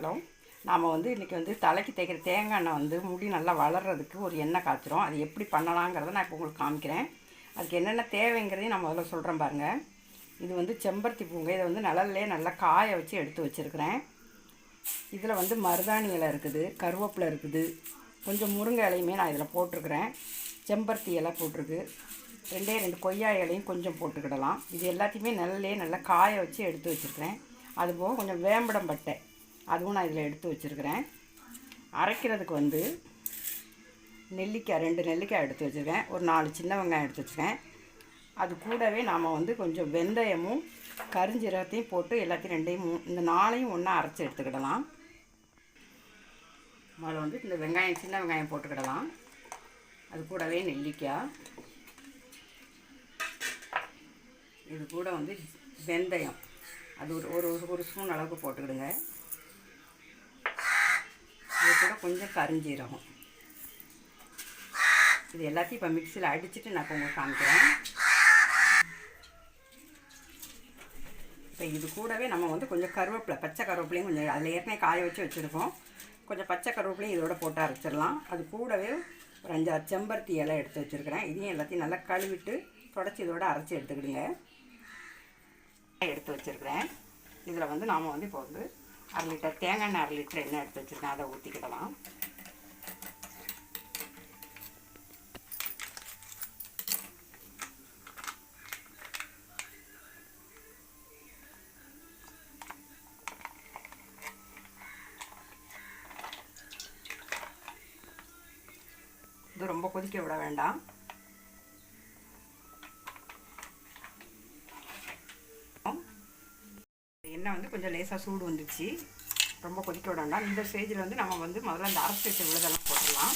Hello நாம் வந்து இன்றைக்கி வந்து தலைக்கு தேய்க்கிற தேங்காய் எண்ணெய் வந்து முடி நல்லா வளர்கிறதுக்கு ஒரு எண்ணெய் காய்ச்சிரும் அது எப்படி பண்ணலாங்கிறத நான் இப்போ உங்களுக்கு காமிக்கிறேன். அதுக்கு என்னென்ன தேவைங்கிறதையும் நான் முதல்ல சொல்கிறேன் பாருங்கள் இது வந்து செம்பருத்தி பூங்க. இதை வந்து நிழல்லே நல்லா காய வச்சு எடுத்து வச்சுருக்கிறேன். இதில் வந்து மருதாணி இலை இருக்குது கருவேப்பிலை இருக்குது கொஞ்சம் முருங்கை இலையுமே நான் இதில் போட்டிருக்கிறேன். செம்பருத்தி இலை போட்டிருக்கு. ரெண்டே ரெண்டு கொய்யா இலையும் கொஞ்சம் போட்டுக்கிடலாம். இது எல்லாத்தையுமே நல்லே நல்லா காய வச்சு எடுத்து வச்சுருக்கிறேன். அதுபோக கொஞ்சம் வேம்படம் பட்டை. அதுவும் நான் இதில் எடுத்து வச்சுருக்கிறேன். அரைக்கிறதுக்கு வந்து நெல்லிக்காய் ரெண்டு நெல்லிக்காய் எடுத்து வச்சுருக்கேன். ஒரு நாலு சின்ன வெங்காயம் எடுத்து வச்சுருக்கேன். அது கூடவே நாம் வந்து கொஞ்சம் வெந்தயமும் கரிஞ்சீரகத்தையும் போட்டு எல்லாத்தையும் ரெண்டையும் மூ- இந்த நாளையும் ஒன்றா அரைச்சி எடுத்துக்கிடலாம். முதல்ல வந்து இந்த வெங்காயம் சின்ன வெங்காயம் போட்டுக்கிடலாம். அது கூடவே நெல்லிக்காய். இது கூட வந்து வெந்தயம். அது ஒரு ஒரு ஒரு- ஒரு ஸ்பூன் அளவுக்கு போட்டுக்கிடுங்க. இது கூட கொஞ்சம் கரிஞ்சீரகம். இது எல்லாத்தையும் இப்போ மிக்சியில் அடிச்சுட்டு நான் உங்களுக்கு காமிக்கிறேன். இப்போ இது கூடவே நம்ம வந்து கொஞ்சம் கருவேப்பிலை பச்சை கருவேப்பிலையும் கொஞ்சம் அதில் ஏற்கனவே காய வச்சு வச்சுருக்கோம். கொஞ்சம் பச்சை கருவேப்பிலையும் இதோட போட்டு அரைச்சிடலாம். அது கூடவே ஒரு அஞ்சாறு செம்பருத்தி இலை எடுத்து வச்சுருக்கிறேன். இதையும் எல்லாத்தையும் நல்லா கழுவிட்டு தொடச்சி இதோட அரைச்சி எடுத்துக்கிடுங்க. எடுத்து வச்சுருக்கிறேன். இதில் வந்து நாம் வந்து இப்போ வந்து அரை லிட்டர் தேங்காய் எண்ணெய் அரை லிட்டர் எண்ணெய் எடுத்து வச்சுருக்கேன். அதை ஊற்றிக்கிடலாம் இது ரொம்ப கொதிக்க விட வேண்டாம். எண்ணெய் வந்து கொஞ்சம் லேசாக சூடு வந்துச்சு. ரொம்ப கொதிக்க விட வேண்டாம். இந்த ஸ்டேஜில் வந்து நம்ம வந்து முதல்ல அந்த அரைச்சி வச்ச விழுதெல்லாம் போட்டுடலாம்.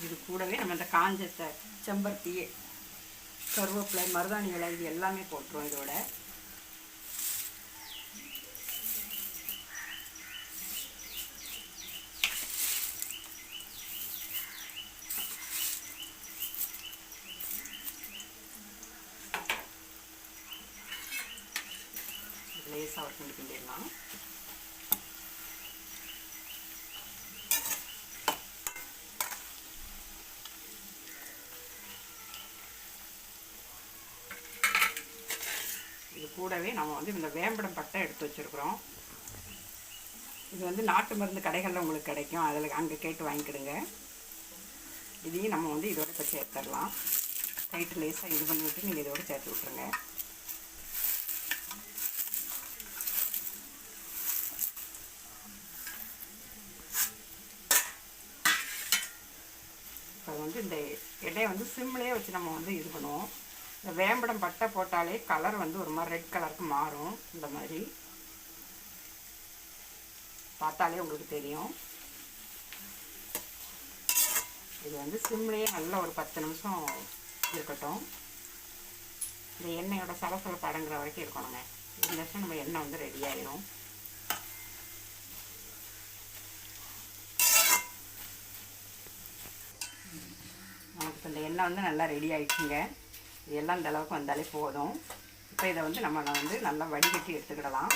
இது கூடவே நம்ம இந்த காஞ்சத்தை செம்பருத்தி கருவேப்பிலை மருதாணி இலை இது எல்லாமே போட்டுருவோம் இதோட. லேசாக ஒரு கிண்டி கூடவே நம்ம வந்து இந்த வேம்படம் பட்டை எடுத்து வச்சுருக்குறோம். இது வந்து நாட்டு மருந்து கடைகளில் உங்களுக்கு கிடைக்கும். அதில் அங்கே கேட்டு வாங்கிக்கிடுங்க. இதையும் நம்ம வந்து இதோட இப்போ சேர்த்துடலாம். கைட்டு லேசாக இது பண்ணி விட்டு நீங்கள் இதோட சேர்த்து விட்ருங்க இப்போ வந்து இந்த இடையை வந்து சிம்லேயே வச்சு நம்ம வந்து இது பண்ணுவோம். இந்த வேம்படம் பட்டை போட்டாலே கலர் வந்து ஒரு மாதிரி ரெட் கலருக்கு மாறும் இந்த மாதிரி. பார்த்தாலே உங்களுக்கு தெரியும். இது வந்து சிம்லேயே நல்லா ஒரு பத்து நிமிஷம் இருக்கட்டும். இந்த எண்ணெயோட சலசலப்பு அடங்குற வரைக்கும் இருக்கணுங்க. இந்த நிமிஷம் நம்ம எண்ணெய் வந்து ரெடி ஆயிரும். நமக்கு இந்த எண்ணெய் வந்து நல்லா ரெடி ஆயிடுச்சுங்க. இதெல்லாம் இந்த அளவுக்கு வந்தாலே போதும். இப்போ இதை வந்து நம்ம வந்து நல்லா வடிகட்டி எடுத்துக்கிடலாம்.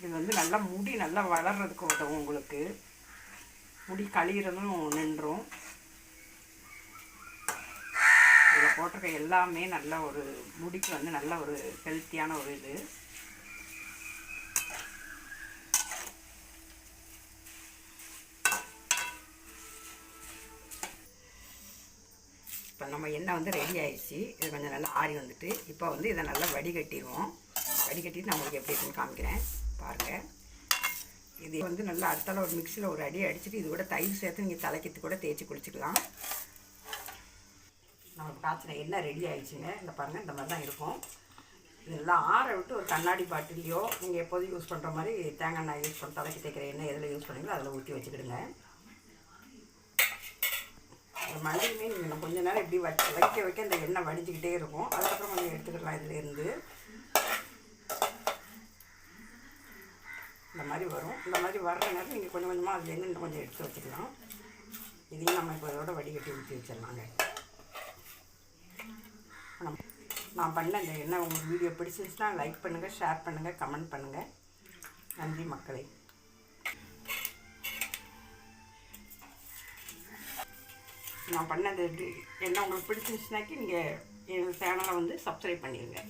இது வந்து நல்லா முடி நல்லா வளர்கிறதுக்கு உதவும் உங்களுக்கு. முடி கழிகிறதும் நின்றும். இதில் போட்டிருக்க எல்லாமே நல்ல ஒரு முடிக்கு வந்து நல்ல ஒரு ஹெல்த்தியான ஒரு இது. நம்ம எண்ணெய் வந்து ரெடி ஆயிடுச்சு. இது கொஞ்சம் நல்லா ஆறி வந்துட்டு இப்போ வந்து இதை நல்லா வடிகட்டிடுவோம். வடிகட்டிட்டு நான் உங்களுக்கு எப்படி இருக்குன்னு காமிக்கிறேன். பாருங்கள் இது வந்து நல்லா அடுத்தால ஒரு மிக்சியில் ஒரு அடி அடிச்சுட்டு இது கூட தயிர் சேர்த்து நீங்கள் தலைக்கிறது கூட தேய்ச்சி குளிச்சுக்கலாம் நமக்கு காய்ச்சின எண்ணெய் ரெடி ஆயிடுச்சுங்க. இந்த பாருங்கள் இந்த மாதிரி தான் இருக்கும் இதெல்லாம் ஆற விட்டு ஒரு கண்ணாடி பாட்டிலையோ நீங்கள் எப்போதும் யூஸ் பண்ணுற மாதிரி தேங்காய் எண்ணெய் யூஸ் பண்ண தலைக்கு தேய்க்கிற எண்ணெய் எதில் யூஸ் பண்ணுறீங்களோ அதில் ஊற்றி வச்சுக்கிடுங்க. அந்த மல்லியுமே நீங்கள் கொஞ்ச நேரம் இப்படி வச்சு வைக்க வைக்க அந்த எண்ணெய் வடிஞ்சிக்கிட்டே இருக்கும். அதுக்கப்புறம் கொஞ்சம் எடுத்துக்கலாம் இதுலேருந்து. இந்த மாதிரி வரும். இந்த மாதிரி வர்ற நேரம் நீங்கள் கொஞ்சம் கொஞ்சமாக அதுலேருந்து இன்னும் கொஞ்சம் எடுத்து வச்சுக்கலாம். இதையும் நம்ம இப்போ இதோட வடிகட்டி ஊற்றி வச்சிடலாங்க. நான் பண்ண இந்த எண்ணெய் உங்களுக்கு வீடியோ பிடிச்சிருந்துச்சுன்னா லைக் பண்ணுங்கள் ஷேர் பண்ணுங்கள் கமெண்ட் பண்ணுங்கள் நன்றி மக்களை. நான் பண்ணது என்ன உங்களுக்கு பிடிச்சிருந்துச்சுனாக்கி நீங்கள் எங்கள் சேனலை வந்து சப்ஸ்கிரைப் பண்ணிடுங்க